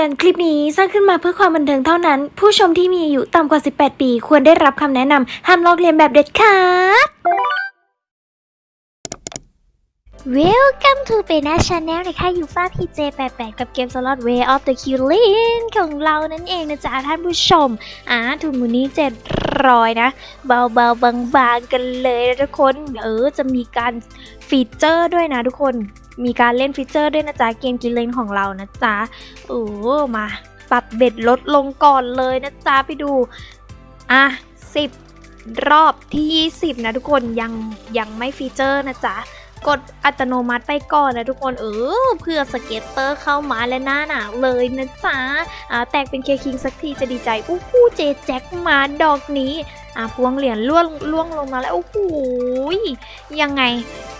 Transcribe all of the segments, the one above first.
อน คลิปนี้สร้างขึ้นมาเพื่อความบันเทิงเท่านั้น ผู้ชมที่มีอายุต่ำกว่า 18 ปี ควรได้รับคำแนะนำห้ามลอกเลียนแบบเด็ดขาด Welcome to b e n a Channel นะคะยูฟ่า PJ88 กับเกม Slot Way of the Killing ของเรานั่นเองนะจ๊ะท่านผู้ชม อ่าทุนมูนี้700นะ เบาๆบางๆกันเลยนะทุกคน เออ จะมีการฟีเจอร์ด้วยนะทุกคน มีการเล่นฟีเจอร์ด้วยนะจ๊ะเกมกินเลนของเรานะจ๊ะเออมาปรับเบ็ดลดลงก่อนเลยนะจ๊ะไปดู อะ10รอบที่ 20 นะทุกคนยังยังไม่ฟีเจอร์นะจ๊ะ กดอัตโนมัติไปก่อนนะทุกคนเออเพื่อสเก็ตเตอร์เข้ามาและหน้าหนาวเลยนะจ๊ะอ่าแตกเป็นเคคิงสักทีจะดีใจอู้หูเจแจ็คมาดอกนี้อะพวงเหรียญล่วงล่วงลงมาแล้วโอ้โหยังไง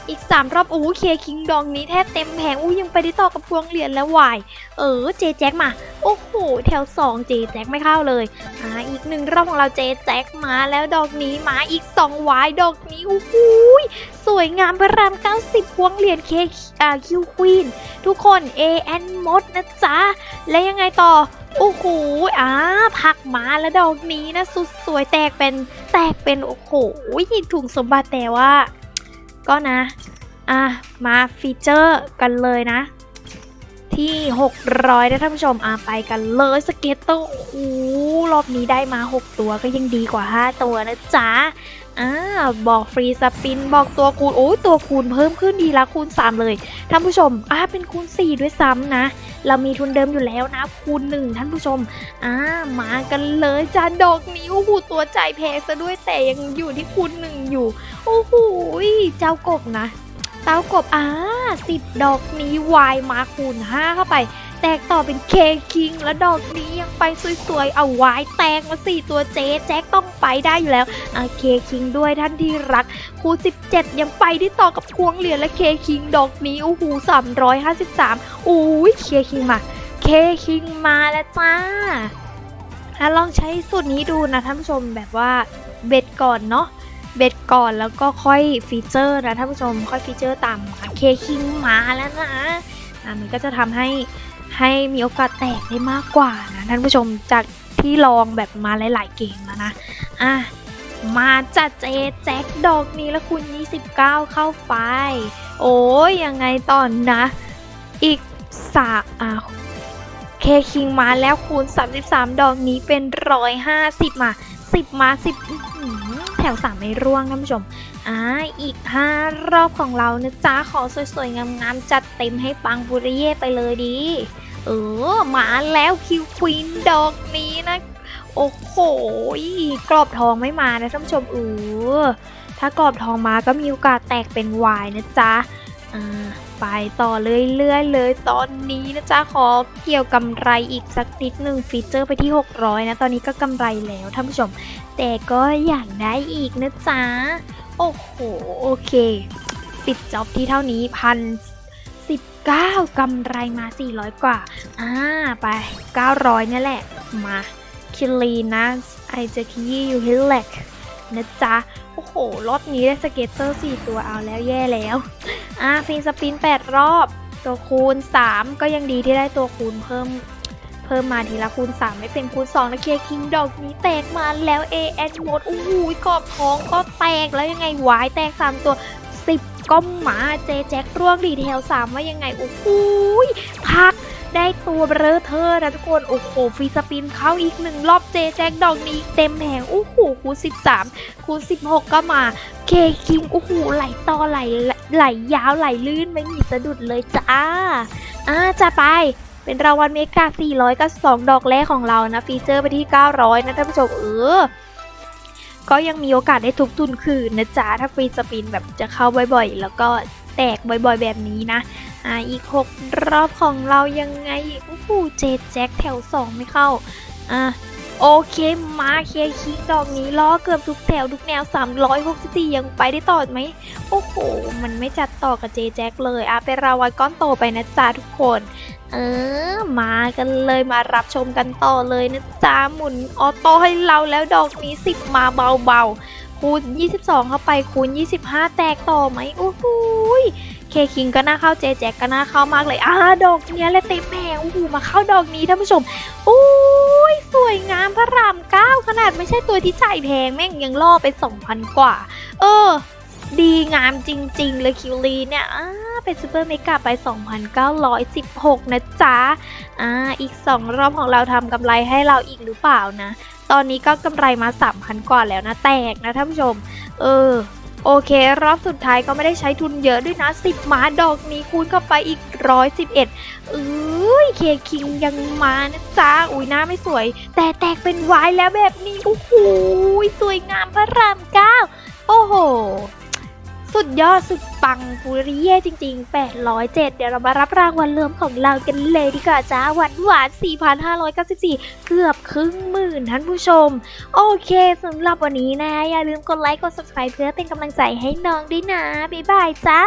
อีก 3 รอบโอ้เคคิงดองนี้แทบเต็มแผงอู้ยังไปได้ต่อกับพวงเหรียญแล้ววายเออเจแจ็คมา โอ้โหแถว2เจแจ็คไม่เข้าเลยอ่าอีกหนึ่งรอบของเราเจแจ็คมาแล้วดอกนี้มาอีก2วายดอกนี้โอ้โหยสวยงามพระราม90 พวงเหรียญเคอ่าคิวควีนทุกคน A N มดนะจ๊ะและยังไงต่อโอ้โหอ่าผักมาแล้วดอกนี้นะสุดสวยแตกเป็นแตกเป็นโอ้โหถุงสมบัติแต่ว่า ก็นะ อะ มาฟีเจอร์กันเลยนะ ที่ 600นะท่านผู้ชมอะไปกันเลยสเก็ตเตอร์โอ้โหรอบนี้ได้มา 6 ตัวก็ยังดีกว่า 5 ตัวนะจ๊ะอ่าบอกฟรีสปินบอกตัวคูณโอ้ยตัวคูณเพิ่มขึ้นดีละคูณ 3 เลยท่านผู้ชมอ่าเป็นคูณ 4 ด้วยซ้ำนะ เรามีทุนเดิมอยู่แล้วนะ คูณ 1 ท่านผู้ชมอ่ามากันเลยจ้าดอกนี้โอ้โหตัวใจแพงซะด้วยแต่ยังอยู่ที่คูณ 1 อยู่ โอ้โหเจ้ากบนะ เต้ากบอ่าสิบดอกนี้วายมาคูณ5เข้าไป แตกต่อเป็นเคคิง แล้วดอกนี้ยังไปสวยๆ เอาวายแตกมาสี่ตัวเจ๊แจ็คต้องไปได้อยู่แล้วอ่าเคคิงด้วยท่านที่รักคูณ17 ยังไปที่ต่อกับพวงเหรียญและเคคิงดอกนี้โอ้โห353อุ้ยเคคิงมาเคคิงมาแล้วจ้าอะลองใช้สูตรนี้ดูนะท่านผู้ชมแบบว่าเบ็ดก่อนเนาะ เบ็ดก่อนแล้วก็ค่อยฟีเจอร์นะท่านผู้ชมค่อยฟีเจอร์ตามมาเคคิงมาแล้วนะอะมันก็จะทำให้ให้มีโอกาสแตกได้มากกว่านะท่านผู้ชมจากที่ลองแบบมาหลายๆเกมแล้วนะอะมาจัดเจแจ็คดอกนี้แล้วคุณ 29 เข้าไป โอ้ยยังไงตอนนะ อีกสาอะเคคิงมาแล้วคูณ 33 ดอกนี้เป็น 150 มา 10 มา 10 แถว3ไม่ร่วงท่านผู้ชมอ่าอีก 5 รอบของเรานะจ๊ะขอสวยๆ งามๆ จัดเต็มให้ปังบุริเย่ไปเลยดี เออ มาแล้วคิวควีนดอกนี้นะ โอ้โหกรอบทองไม่มานะท่านผู้ชมเออถ้ากรอบทองมาก็มีโอกาสแตกเป็นวายนะจ๊ะอ่า ไปต่อเรื่อยๆเลยตอนนี้นะจ๊ะขอเกี่ยวกำไรอีกสักนิดหนึ่งฟีเจอร์ไปที่ 600 นะ ตอนนี้ก็กำไรแล้วท่านผู้ชม แต่ก็อยากได้อีกนะจ๊ะ โอ้โห โอเค ปิดจ็อบที่เท่านี้พันสิบเก้ากำไรมา 400 กว่า อ่า ไป 900นี่แหละ มาคิลีนะไอเจคียูฮิลเล็กนะจ๊ะโอ้โรอบนี้ได้สเก็ตเตอร์ 4 ตัวเอาแล้วแย่แล้ว อ่าฟีนสปิน 8 รอบ ตัวคูณ 3 ก็ยังดีที่ได้ตัวคูณเพิ่ม เพิ่มมาทีละคูณ 3 ไม่เป็นคูณ2นะเคคิงดอกนี้แตกมาแล้ว AN หมดโอ้โหกรอบท้องก็แตกแล้วยังไงวายแตก 3 ตัว 10 ก็หมาเจแจ็คร่วงดีเทล 3 ว่ายังไงโอ้โหพัก ได้ตัวเบลอเธอนะทุกคน โอ้โหฟรีสปินเข้าอีกหนึ่งรอบเจแจ็คดอกนี้เต็มแผงโอ้โหคูณ13คูณ16 ก็มา เคคิงโอ้โหไหลต่อไหลไหลยาวไหลลื่นไม่มีสะดุดเลยจ้าอ่าจะไปเป็นรางวัลเมกา400ก็2ดอกแรกของเรานะฟีเจอร์ไปที่ 900 นะท่านผู้ชมเออก็ยังมีโอกาสได้ทุกทุนคืนนะจ๊ะถ้าฟรีสปินแบบจะเข้าบ่อยๆ แล้วก็แตกบ่อยๆ แบบนี้นะ อ่าอีก 6 รอบของเรายังไงอีกโอ้โหเจแจ็คแถว 2 ไม่เข้า อะโอเค มาเคคิงดอกนี้ล้อเกือบทุกแถว ทุกแนว 364 ยังไปได้ต่อไหม โอ้โห มันไม่จัดต่อกับเจแจ็คเลยอะเป็นราวัลก้อนโตไปนะจ๊ะทุกคน เออ มากันเลยมารับชมกันต่อเลยนะจ๊ะ หมุนออโต้ให้เราแล้วดอกนี้ 10 มาเบาๆคูณ 22 เข้าไปคูณ 25 แตกต่อไหมโอ้โห เคคิงก็น่าเข้าเจแจ็คก็น่าเข้ามากเลยอ่าดอกเนี้ยเลยเต็มแผงโอ้โหมาเข้าดอกนี้ท่านผู้ชมโอ้ยสวยงามพระรามเก้าขนาดไม่ใช่ตัวที่จ่ายแพงแม่งยังล่อไป2,000กว่า เออ ดีงามจริง ๆ เลยคิวลีเนี่ยอ่าเป็นซูเปอร์เมกาไป 2,916 นะจ๊ะอ่าอีก 2 รอบของเราทำกำไรให้เราอีกหรือเปล่านะ ตอนนี้ก็กำไรมา 3,000 กว่าแล้วนะแตกนะท่านผู้ชม เออ โอเค รอบสุดท้ายก็ไม่ได้ใช้ทุนเยอะด้วยนะ 10มาดอกนี้คูณเข้าไปอีก 111เอ้ยเคคิงยังมานะจ๊ะอุ้ยหน้าไม่สวย แต่แตกเป็นวายแล้วแบบนี้โอ้โหสวยงามพระรามเก้าโอ้โห สุดยอดสุดปังฟูริเย่จริง ๆ 807 เดี๋ยวเรามารับรางวัลเริ่มของเรากันเลยดีกว่าจ้าหวานหวาน 4,594 เกือบครึ่งหมื่นท่านผู้ชม โอเคสำหรับวันนี้นะ อย่าลืมกดไลค์กด subscribe เพื่อเป็นกำลังใจให้น้องด้วยนะ บ๊ายบายจ้า